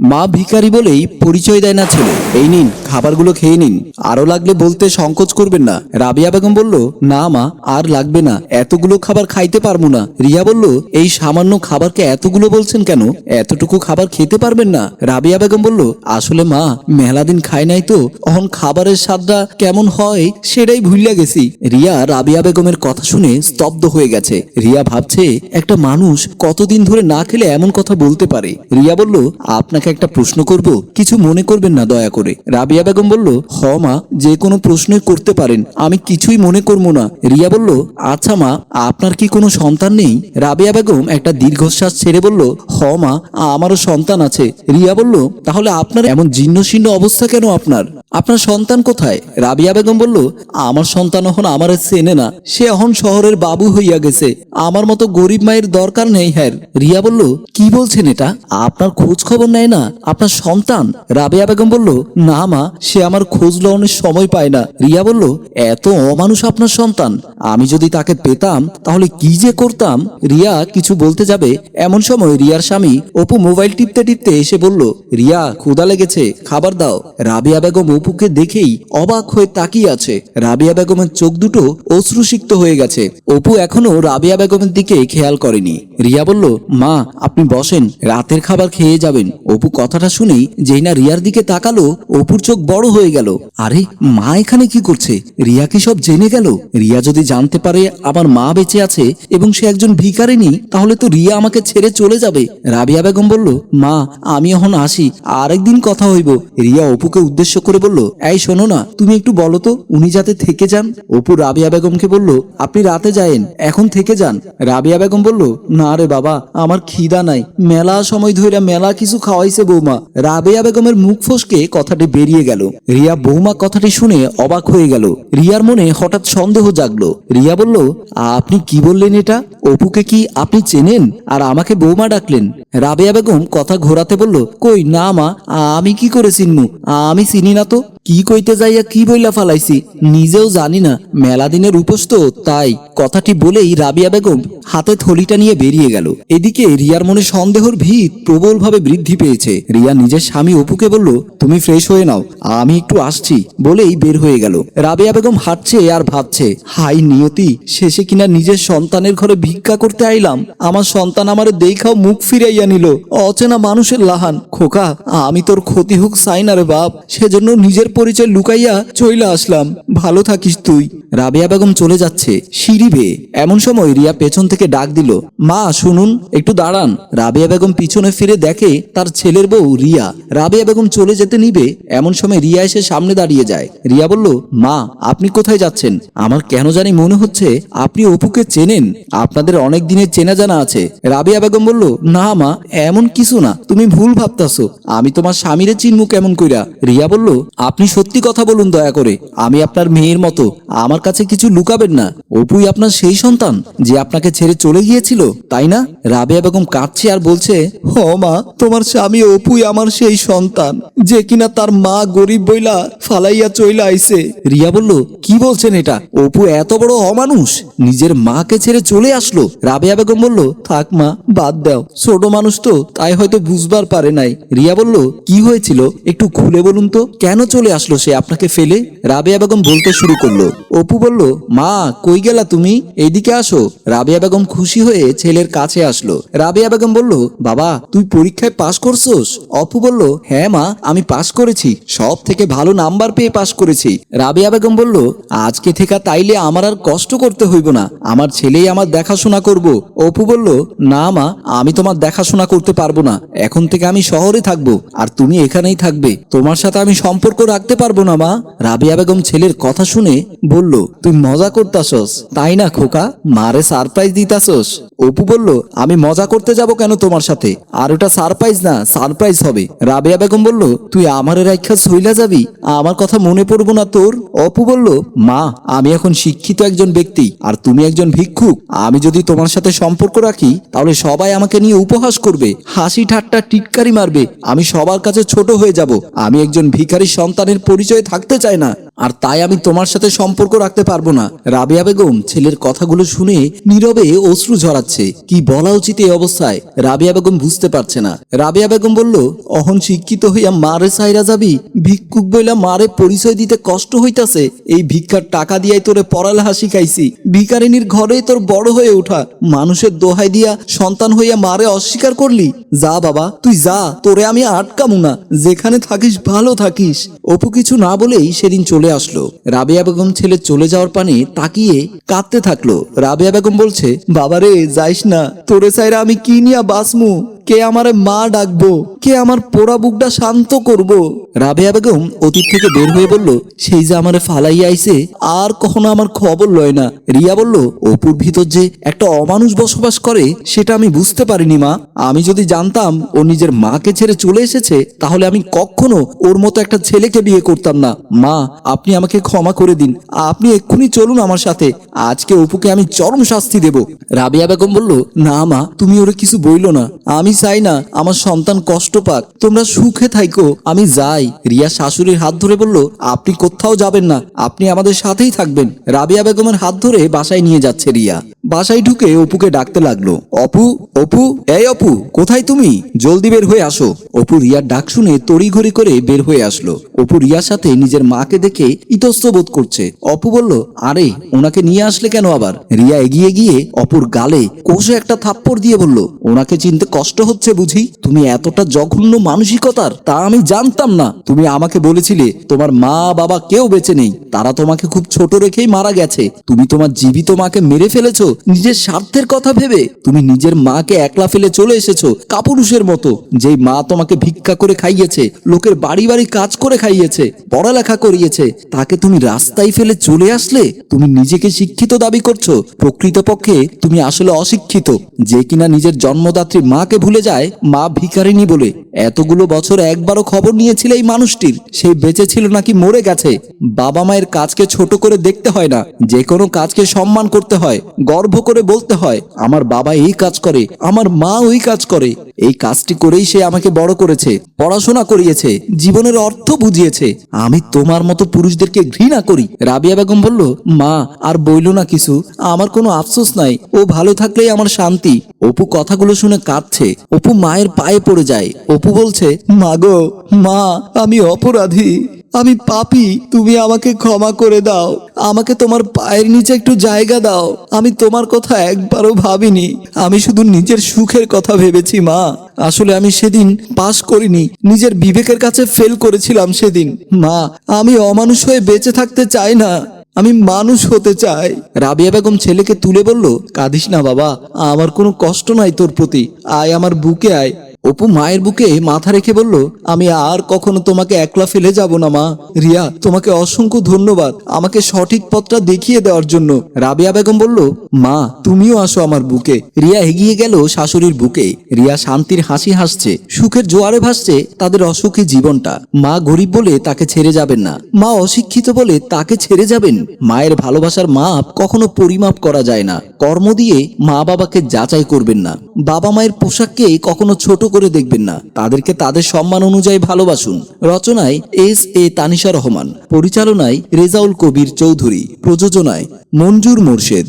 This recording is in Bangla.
মা ভিখারি বলেই পরিচয় দেয় না ছেলে। এই নিন, খাবারগুলো খেয়ে নিন। আরও লাগলে বলতে সংকোচ করবেন না। রাবিয়া বেগম বলল, না মা, আর লাগবে না। এতগুলো খাবার খাইতে পারব না। রিয়া বলল, এই সামান্য খাবারকে এতগুলো বলছেন কেন? এতটুকু খাবার খেতে পারবেন না। রাবিয়া বেগম বলল, আসলে মা, মেলা দিন খাই নাই তো। অহন খাবারের স্বাদটা কেমন হয় সেটাই ভুলিয়া গেছি। রিয়া রাবিয়া বেগমের কথা শুনে স্তব্ধ হয়ে গেছে। রিয়া ভাবছে, একটা মানুষ কতদিন ধরে না খেলে এমন কথা বলতে পারে? রিয়া বলল, আপনাকে একটা প্রশ্ন করব? কিছু মনে করবেন না, দয়া করে। রাবিয়া বেগম বলল, হ, মা, যে কোনো প্রশ্নই করতে পারেন। আমি কিছুই মনে করব না। রিয়া বলল আচ্ছা মা, আপনার কি কোনো সন্তান নেই? রাবিয়া বেগম একটা দীর্ঘশ্বাস ছেড়ে বলল, হ, মা, আমারও সন্তান আছে। রিয়া বলল, তাহলে আপনার এমন জীর্ণ শীর্ণ অবস্থা কেন আপনার? আপনার সন্তান কোথায়? রাবিয়া বেগম বলল, আমার সন্তান এখন আমার চেনে না। সে এখন শহরের বাবু হইয়া গেছে। আমার মতো গরিব মায়ের দরকার নেই, হ্যার। রিয়া বলল, কি বলছেন এটা? আপনার খোঁজ খবর নেয় না? আপনার সন্তান? রাবিয়া বেগম বলল, না মা, সে আমার খোঁজ লওয়ানোর সময় পায় না। রিয়া বলল, এত অমানুষ আপনার সন্তান। আমি যদি তাকে পেতাম, তাহলে কি যে করতাম? রিয়া কিছু বলতে যাবে। এমন সময় রিয়ার স্বামী অপু মোবাইল টিপতে টিপতে এসে বলল, রিয়া ক্ষুদা লেগেছে, খাবার দাও। রাবিয়া বেগম অপুকে দেখেই অবাক হয়ে তাকিয়ে আছে। রাবিয়া বেগমের চোখ দুটো অশ্রুসিক্ত হয়ে গেছে। অপু এখনও রাবিয়া বেগমের দিকে খেয়াল করেনি। রিয়া বলল, মা, আপনি বসেন, রাতের খাবার খেয়ে যাবেন। অপু কথাটা শুনেই যেই রিয়ার দিকে তাকালো, অপুর চোখ বড় হয়ে গেল। আরে, মা এখানে কি করছে? রিয়া কি সব জেনে গেল? রিয়া যদি জানতে পারে আমার মা বেঁচে আছে এবং সে একজন ভিখারিনী তাহলে তো রিয়া আমাকে ছেড়ে চলে যাবে। রাবিয়া বেগম বলল, মা, আমি এখন আসি, আরেকদিন কথা হইব। রিয়া অপুকে উদ্দেশ্য করে বলল, এই শোনো না, তুমি একটু বলো তো, উনি যাতে থেকে যান? অপু রাবিয়া বেগমকে বলল, আপনি রাতে যায়েন, এখন থেকে যান। রাবিয়া বেগম বলল, না রে বাবা, আমার খিদা নাই, মেলা সময় ধরে মেলা কিছু খাওয়াইছে বৌমা। রাবেয়া বেগমের মুখ ফসকে কথাটি বেরিয়ে গেল। রিয়া বৌমা কথাটি শুনে অবাক হয়ে গেল। রিয়ার মনে হঠাৎ সন্দেহ জাগলো। রিয়া বলল, আপনি কি বললেন এটা? অপুকে কি আপনি চেনেন? আর আমাকে বৌমা ডাকলেন। রাবেয়া বেগম কথা ঘোরাতে বলল, কই না মা, আমি কি করে চিনমু আমি চিনি না তো। কি কইতে যাইয়া কি বইলা ফালাইছি, নিজেও জানি না, মেলা দিনের উপোস তো তাই কথাটি বলেই রাবিয়া বেগম হাতে থলিটা নিয়ে বেরিয়ে গেল। এদিকে রিয়ার মনে সন্দেহর ভিত প্রবলভাবে বৃদ্ধি পেয়েছে। রিয়া নিজের স্বামী অপুকে বলল, তুমি ফ্রেশ হয়ে নাও, আমি একটু আসছি, বলেই বের হয়ে গেল। রাবিয়া বেগম হাঁটছে আর ভাবছে, হাই নিয়তি, শেষে কিনা নিজের সন্তানের ঘরে ভিক্ষা করতে আইলাম, আমার সন্তান আমারে দেখাও মুখ ফিরাইয়া নিল, অচেনা মানুষের লাহান। খোকা, আমি তোর ক্ষতি হোক চাই না রে বাপ, সেজন্য নিজের পরিচয় লুকাইয়া চইলা আসলাম, ভালো থাকিস তুই। রাবিয়া বেগম চলে যাচ্ছে, সিঁড়ি বেয়ে। এমন সময় রিয়া পেছন থেকে ডাক দিল, মা, শুনুন, একটু দাঁড়ান। রাবিয়া বেগম পিছনে ফিরে দেখে তার ছেলের বউ রিয়া। রাবিয়া বেগম চলে যেতে নিবে, এমন সময় রিয়া এসে সামনে দাঁড়িয়ে যায়। রিয়া বলল, মা, আপনি কোথায় যাচ্ছেন? আমার কেন জানি মনে হচ্ছে আপনি অপুকে চেনেন। আপনাদের অনেক দিনের চেনা জানা আছে। রাবিয়া বেগম বলল, না মা, এমন কিছু না। তুমি ভুল ভাবতাছো। আমি তোমার স্বামীরে চিনমু কেমন কইরা? রিয়া বলল, আপনি সত্যি কথা বলুন দয়া করে। আমি আপনার মেয়ের মতো। আমার কাছে কিছু লুকাবেন না। অপুই আপনার সেই সন্তান যে আপনাকে ছেড়ে চলে গিয়েছিল তাই না? রাবিয়া বেগম কাঁদছে আর বলছে হ মা তোমার স্বামী অপুই আমার সেই সন্তান যে কিনা তার মা গরিব বইলা ফালাইয়া চইলা আইছে। রিয়া বলল কি বলছেন এটা? অপু এত বড় অমানুষ। নিজের মাকে ছেড়ে চলে আসলো? রাবিয়া বেগম বলল থাক মা বাদ দাও। ছোট মানুষ তো তাই হয়তো বুঝবার পারে নাই। রিয়া বলল কি হয়েছিল? একটু খুলে বলুন তো। কেন চলে আসলো সে আপনাকে ফেলে। রাবিয়া বেগম বলতে শুরু করল। অপু বলল, মা, কই গেলা তুমি? এইদিকে আসো। রাবিয়া বেগম খুশি হয়ে ছেলের কাছে আসলো। রাবিয়া বেগম বলল, বাবা, তুই পরীক্ষায় পাশ করছোস? অপু বলল হ্যাঁ মা, আমি পাশ করেছি। সব থেকে ভালো নাম্বার পেয়ে পাশ করেছি। রাবিয়া বেগম বলল, আজকে থেকে তাইলে আমার আর কষ্ট করতে হইব না। আমার ছেলেই আমার দেখাশোনা করব। অপু বলল, না মা, আমি তোমার দেখাশোনা করতে পারব না। এখন থেকে আমি শহরে থাকব, আর তুমি এখানেই থাকবে। তোমার সাথে আমি সম্পর্ক রাখতে পারব না, মা। রাবিয়া বেগম ছেলের কথা শুনে বলল, তুই মজা করতাছস, তাই না খোকা? মারে সারপ্রাইজ দিতাছস। অপু বলল, আমি মজা করতে যাব কেন তোমার সাথে? আর ওটা সারপ্রাইজ না সারপ্রাইজ হবে। রাবিয়া বেগম বলল, তুই আমারে রাইখা সইলা যাবি? আমার কথা মনে পড়ব না তোর? অপু বলল, মা, আমি এখন শিক্ষিত একজন ব্যক্তি, আর তুমি একজন ভিক্ষুক। আমি যদি তোমার সাথে সম্পর্ক রাখি, তাহলে সবাই আমাকে নিয়ে উপহাস করবে, হাসি ঠাট্টা টিটকারি মারবে। আমি সবার কাছে ছোট হয়ে যাব। আমি একজন ভিখারির সন্তানের পরিচয় থাকতে চাই না। আর তাই আমি তোমার সাথে সম্পর্ক রাখতে পারব না। রাবিয়া বেগম ছেলের কথাগুলো শুনে নীরবে অশ্রু ঝরাচ্ছে। কি বলা উচিত এই অবস্থায়? রাবিয়া বেগম বুঝতে পারছে না। রাবিয়া বেগম বলল, অহন শিক্ষিত হইয়া মারে সাইরা যাবি? ভিক্ষুক বইলা মারে পরিচয় দিতে কষ্ট হইতাছে। এই ভিক্ষার টাকা দিয়াই তোরে পড়ালেখা শিখাইছি। ভিকারিনীর ঘরেই তোর বড় হয়ে ওঠা মানুষের দোহাই দিয়া সন্তান হইয়া মারে অস্বীকার করলি? যা বাবা, তুই যা। তোরে আমি আটকামু না। যেখানে থাকিস ভালো থাকিস। অপু কিছু না বলেই সেদিন চলে আসলো। রাবিয়া বেগম ছেলে চলে যাওয়ার পানে তাকিয়ে কাঁদতে থাকল। রাবিয়া বেগম বলছে, বাবারে, যাইস না। তোরে সাইরা আমি কি নিয়া বাসমু কে আমার মা ডাকবো? কে আমার পোড়া বুকটা শান্ত করব? রাবেয়া বেগম অতীত থেকে বের হয়ে বলল, সেই যে আমারে ফালাইয়া আইছে, আর কখনো আমার খবর লয় না। রিয়া বলল, অপুর ভিতর যে একটা অমানুষ বসবাস করে, সেটা আমি বুঝতে পারিনি মা। আমি যদি জানতাম ও নিজের মাকে ছেড়ে চলে এসেছে, তাহলে আমি কখনো ওর মতো একটা ছেলেকে বিয়ে করতাম না। মা, আপনি আমাকে ক্ষমা করে দিন। আপনি এক্ষুনি চলুন আমার সাথে। আজকে অপুকে আমি চরম শাস্তি দেব। রাবিয়া বেগম বলল, না মা, তুমি ওরে কিছু বইলো না। আমি চাই না, আমার সন্তান কষ্ট পাক। তোমরা সুখে থাইকো, আমি যাই। রিয়া শাশুড়ির হাত ধরে বলল, আপনি কোথাও যাবেন না, আপনি আমাদের সাথেই থাকবেন। রাবিয়া বেগমের হাত ধরে বাসায় নিয়ে যাচ্ছে রিয়া। বাসায় ঢুকে অপুকে ডাকতে লাগল, অপু অপু, এই অপু, কোথায় তুমি? জলদি বের হয়ে আসো। অপু রিয়ার ডাক শুনে তড়িঘড়ি করে বের হয়ে আসলো। অপু রিয়ার সাথে নিজের মাকে দেখে ইতস্ত বোধ করছে। অপু বলল, আরে, ওনাকে নিয়ে আসলে কেন আবার? রিয়া এগিয়ে গিয়ে অপুর গালে কষে একটা থাপ্পড় দিয়ে বলল, ওনাকে চিনতে কষ্ট হচ্ছে বুঝি? তুমি এতটা জঘন্য মানসিকতার, তা আমি জানতাম না। তুমি আমাকে বলেছিলে, তোমার মা বাবা কেউ বেঁচে নেই। তারা তোমাকে খুব ছোট রেখেই মারা গেছে। তুমি তোমার জীবিত মাকে মেরে ফেলেছো, নিজের স্বার্থের কথা ভেবে। তুমি নিজের মাকে একলা ফেলে চলে এসেছ, কাপুরুষের মতো। যেই মা তোমাকে ভিক্ষা করে খাইয়েছে, লোকের বাড়ি বাড়ি কাজ করে খাইয়েছে, পড়ালেখা করিয়েছে, তাকে তুমি রাস্তায় ফেলে চলে আসলে? তুমি নিজেকে শিক্ষিত দাবি করছ, প্রকৃতপক্ষে তুমি আসলে অশিক্ষিত। যে কিনা নিজের জন্মদাত্রী মাকে ভুলে যায় মা ভিখারিনী বলে। এতগুলো বছর একবারও খবর নিয়েছিল এই মানুষটির। সে বেঁচে ছিল নাকি মরে গেছে। বাবা মায়ের কাজকে ছোট করে দেখতে হয় না। যে কোনো কাজকে সম্মান করতে হয়, গর্ব করে বলতে হয়, আমার বাবা এই কাজ করে, আমার মা ওই কাজ করে। এই কাজটি করেই সে আমাকে বড় করেছে, পড়াশোনা করিয়েছে, জীবনের অর্থ বুঝিয়েছে। আমি তোমার মতো পুরুষদেরকে ঘৃণা করি। রাবিয়া বেগম বলল, মা, আর বইল না কিছু। আমার কোনো আফসোস নাই। ও ভালো থাকলেই আমার শান্তি। অপু কথাগুলো শুনে কাঁদছে। অপু মায়ের পায়ে পড়ে যায়। অপু বলছে, মা গো, মা, আমি অপরাধী। আমি পাপি, তুমি আমাকে ক্ষমা করে দাও। আমাকে তোমার পায়ের নিচে একটু জায়গা দাও। আমি তোমার কথা একবারও ভাবিনি। আমি শুধু নিজের সুখের কথা ভেবেছি, মা। আসলে আমি সেদিন পাস করিনি। নিজের বিবেকের কাছে ফেল করেছিলাম সেদিন। মা, আমি অমানুষ হয়ে বেঁচে থাকতে চাই না। আমি মানুষ হতে চাই। রাবিয়া বেগম ছেলেকে তুলে বলল, কাঁদিস না বাবা, আমার কোনো কষ্ট নাই তোর প্রতি। আয় আমার বুকে আয়। অপু মায়ের বুকে মাথা রেখে বলল, আমি আর কখনো তোমাকে একলা ফেলে যাব না, মা। রিয়া, তোমাকে অসংখ্য ধন্যবাদ আমাকে সঠিক পথটা দেখিয়ে দেওয়ার জন্য। রাবিয়া বেগম বলল, মা, তুমিও আসো আমার বুকে। রিয়া এগিয়ে গেল শাশুড়ির বুকে। রিয়া শান্তির হাসি হাসছে, সুখের জোয়ারে ভাসছে তাদের অসুখী জীবনটা। মা গরিব বলে তাকে ছেড়ে যাবেন না। মা অশিক্ষিত বলে তাকে ছেড়ে যাবেন। মায়ের ভালোবাসার মাপ কখনো পরিমাপ করা যায় না। কর্ম দিয়ে মা বাবাকে যাচাই করবেন না। বাবা মায়ের পোশাককে কখনো ছোট করে দেখবেন না। তাদেরকে তাদের সম্মান অনুযায়ী ভালোবাসুন। রচনায় এস এ তানিশা রহমান, পরিচালনায় রেজাউল কবির চৌধুরী, প্রযোজনায় মঞ্জুর মোর্শেদ।